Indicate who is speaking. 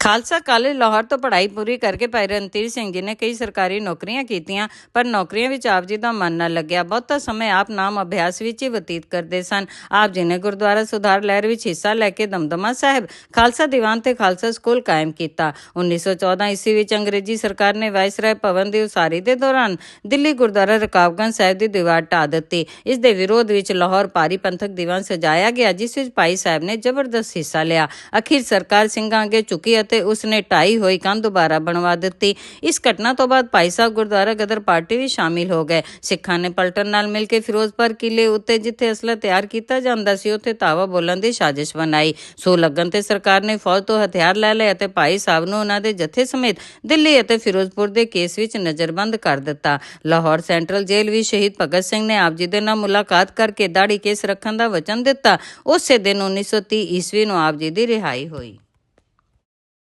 Speaker 1: Khalsa college Lahore ਤੋਂ ਪੜ੍ਹਾਈ ਪੂਰੀ ਕਰਕੇ ਭਾਈ ਰਣਧੀਰ ਸਿੰਘ ਜੀ ਨੇ ਕਈ ਸਰਕਾਰੀ ਨੌਕਰੀਆਂ ਕੀਤੀਆਂ, ਪਰ ਨੌਕਰੀਆਂ ਵਿੱਚ ਆਪ ਜੀ ਦਾ ਮਨ ਨਾ ਲੱਗਿਆ। ਬਹੁਤਾ ਸਮਾਂ ਆਪ ਨਾਮ ਅਭਿਆਸ ਵਿੱਚ ਹੀ ਬਤੀਤ ਕਰਦੇ ਸਨ। ਆਪ ਜੀ ਨੇ ਗੁਰਦੁਆਰਾ ਸੁਧਾਰ ਲਹਿਰ ਵਿੱਚ ਹਿੱਸਾ ਲੈ ਕੇ ਦਮਦਮਾ ਸਾਹਿਬ, ਖਾਲਸਾ ਦੀਵਾਨ ਤੇ ਖਾਲਸਾ ਸਕੂਲ ਕਾਇਮ ਕੀਤਾ। 1914 ਈਸਵੀ ਵਿੱਚ ਅੰਗਰੇਜ਼ੀ ਸਰਕਾਰ ਨੇ ਵਾਇਸਰਾਏ ਭਵਨ ਦੀ ਉਸਾਰੀ ਦੇ ਦੌਰਾਨ ਦਿੱਲੀ ਗੁਰਦੁਆਰਾ ਰਕਾਬਗੰਜ ਸਾਹਿਬ ਦੀ ਦੀਵਾਰ ਢਾ ਦਿੱਤੀ। ਇਸ ਦੇ ਵਿਰੋਧ ਵਿੱਚ ਲਾਹੌਰ ਪਾਰੀ ਪੰਥਕ ਦੀਵਾਨ ਸਜਾਇਆ ਗਿਆ, ਜਿਸ ਵਿੱਚ ਭਾਈ ਸਾਹਿਬ ਨੇ ਜ਼ਬਰਦਸਤ ਹਿੱਸਾ ਲਿਆ। ਅਖੀਰ ਸਰਕਾਰ ਸਿੰਘਾਂ ਅੱਗੇ ਝੁਕੀ ਅਤੇ ਉਸ ਨੇ ਢਾਈ ਹੋਈ ਕੰਧ ਦੁਬਾਰਾ ਬਣਵਾ ਦਿੱਤੀ। ਇਸ ਘਟਨਾ ਤੋਂ ਬਾਅਦ ਭਾਈ ਸਾਹਿਬ ਗੁਰਦੁਆਰਾ ਗਦਰ ਪਾਰਟੀ ਵਿੱਚ ਸ਼ਾਮਿਲ ਹੋ ਗਏ। ਸਿੱਖਾਂ ਨੇ ਪਲਟਨ ਨਾਲ ਮਿਲ ਕੇ ਫਿਰੋਜ਼ਪੁਰ ਕਿਲੇ ਉੱਤੇ ਜਿੱਥੇ ਅਸਲਾ ਤਿਆਰ ਕੀਤਾ ਜਾਂਦਾ ਸੀ, ਉੱਥੇ ਧਾਵਾ ਬੋਲਣ ਦੀ ਸਾਜ਼ਿਸ਼ ਬਣਾਈ। ਸੋ ਲੱਗਣ ਤੇ ਸਰਕਾਰ ਨੇ ਫੌਜ ਤੋਂ ਹਥਿਆਰ ਲੈ ਲਏ ਅਤੇ ਭਾਈ ਸਾਹਿਬ ਨੂੰ ਉਹਨਾਂ ਦੇ ਜਥੇ ਸਮੇਤ ਦਿੱਲੀ ਅਤੇ ਫਿਰੋਜ਼ਪੁਰ ਦੇ ਕੇਸ ਵਿੱਚ ਨਜ਼ਰਬੰਦ ਕਰ ਦਿੱਤਾ। ਲਾਹੌਰ ਸੈਂਟਰਲ ਜੇਲ੍ਹ ਵਿੱਚ ਸ਼ਹੀਦ ਭਗਤ ਸਿੰਘ ਨੇ ਆਪ ਜੀ ਦੇ ਨਾਲ ਮੁਲਾਕਾਤ ਕਰਕੇ ਦਾੜੀ ਕੇਸ ਰੱਖਣ ਦਾ ਵਚਨ ਦਿੱਤਾ। ਉਸੇ ਦਿਨ 1930 ਈਸਵੀ ਨੂੰ ਆਪ ਜੀ ਦੀ ਰਿਹਾਈ ਹੋਈ।